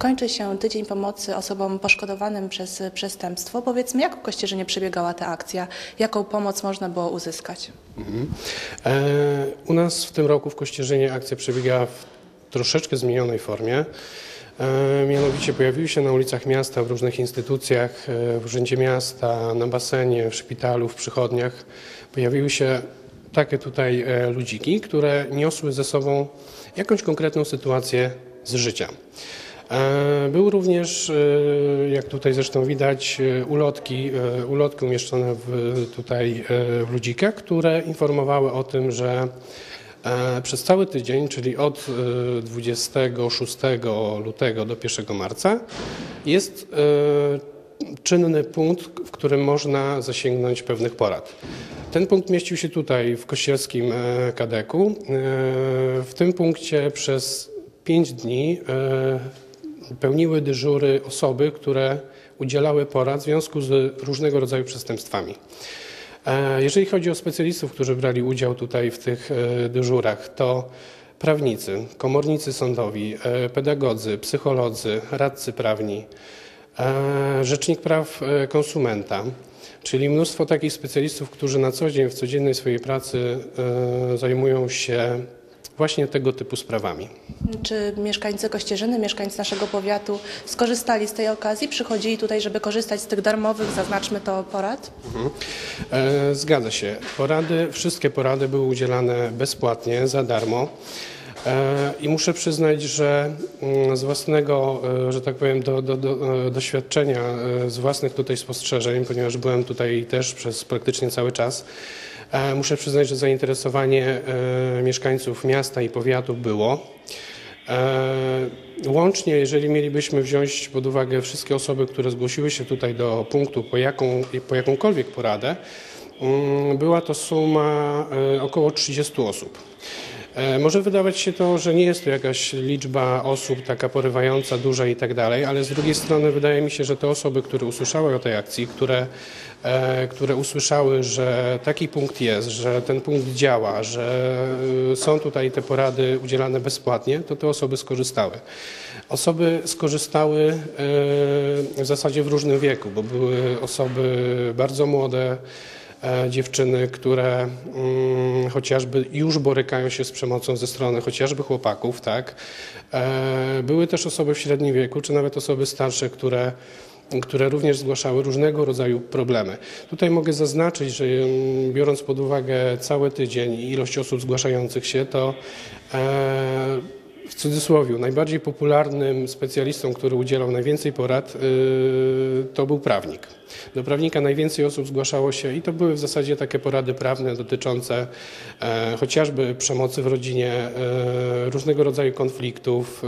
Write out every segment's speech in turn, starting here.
Kończy się tydzień pomocy osobom poszkodowanym przez przestępstwo. Powiedzmy, jak w Kościerzynie przebiegała ta akcja? Jaką pomoc można było uzyskać? E, U nas w tym roku w Kościerzynie akcja przebiegała w troszeczkę zmienionej formie. E, Mianowicie pojawiły się na ulicach miasta, w różnych instytucjach, e, w Urzędzie Miasta, na basenie, w szpitalu, w przychodniach. Pojawiły się takie tutaj e, ludziki, które niosły ze sobą jakąś konkretną sytuację z życia. E, Były również, e, jak tutaj zresztą widać, e, ulotki, ulotki umieszczone w, tutaj w ludzikach, które informowały o tym, że przez cały tydzień, czyli od e, 26 lutego do 1 marca, jest czynny punkt, w którym można zasięgnąć pewnych porad. Ten punkt mieścił się tutaj w kościelskim kadeku. W tym punkcie przez pięć dni pełniły dyżury osoby, które udzielały porad w związku z różnego rodzaju przestępstwami. E, Jeżeli chodzi o specjalistów, którzy brali udział tutaj w tych e, dyżurach, to prawnicy, komornicy sądowi, e, pedagodzy, psycholodzy, radcy prawni, rzecznik praw konsumenta, czyli mnóstwo takich specjalistów, którzy na co dzień w codziennej swojej pracy zajmują się właśnie tego typu sprawami. Czy mieszkańcy Kościerzyny, mieszkańcy naszego powiatu skorzystali z tej okazji? Przychodzili tutaj, żeby korzystać z tych darmowych, zaznaczmy to, porad? E, Zgadza się. Porady, wszystkie porady były udzielane bezpłatnie, za darmo. E, I muszę przyznać, że mm, z własnego, e, że tak powiem, do, do, do, e, doświadczenia, z własnych tutaj spostrzeżeń, ponieważ byłem tutaj też przez praktycznie cały czas, muszę przyznać, że zainteresowanie mieszkańców miasta i powiatu było. Łącznie, jeżeli mielibyśmy wziąć pod uwagę wszystkie osoby, które zgłosiły się tutaj do punktu po, jaką, po jakąkolwiek poradę, mm, była to suma około 30 osób. E, Może wydawać się to, że nie jest to jakaś liczba osób taka porywająca, duża i tak dalej, ale z drugiej strony wydaje mi się, że te osoby, które usłyszały o tej akcji, które, e, które usłyszały, że taki punkt jest, że ten punkt działa, że e, są tutaj te porady udzielane bezpłatnie, to te osoby skorzystały. Osoby skorzystały w zasadzie w różnym wieku, bo były osoby bardzo młode, dziewczyny, które mm, chociażby już borykają się z przemocą ze strony chociażby chłopaków, tak. E, były też osoby w średnim wieku, czy nawet osoby starsze, które które również zgłaszały różnego rodzaju problemy. Tutaj mogę zaznaczyć, że mm, biorąc pod uwagę cały tydzień i ilość osób zgłaszających się, to e, w cudzysłowie najbardziej popularnym specjalistą, który udzielał najwięcej porad, yy, to był prawnik. Do prawnika najwięcej osób zgłaszało się i to były w zasadzie takie porady prawne dotyczące e, chociażby przemocy w rodzinie, e, różnego rodzaju konfliktów.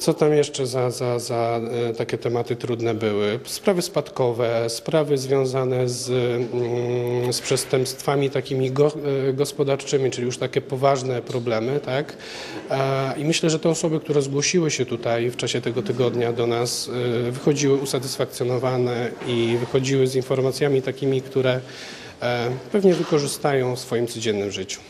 Co tam jeszcze za, za, za e, takie tematy trudne były? Sprawy spadkowe, sprawy związane z, mm, z przestępstwami takimi go, e, gospodarczymi, czyli już takie poważne problemy, tak? I myślę, że te osoby, które zgłosiły się tutaj w czasie tego tygodnia do nas, e, wychodziły usatysfakcjonowane i wychodziły z informacjami takimi, które pewnie wykorzystają w swoim codziennym życiu.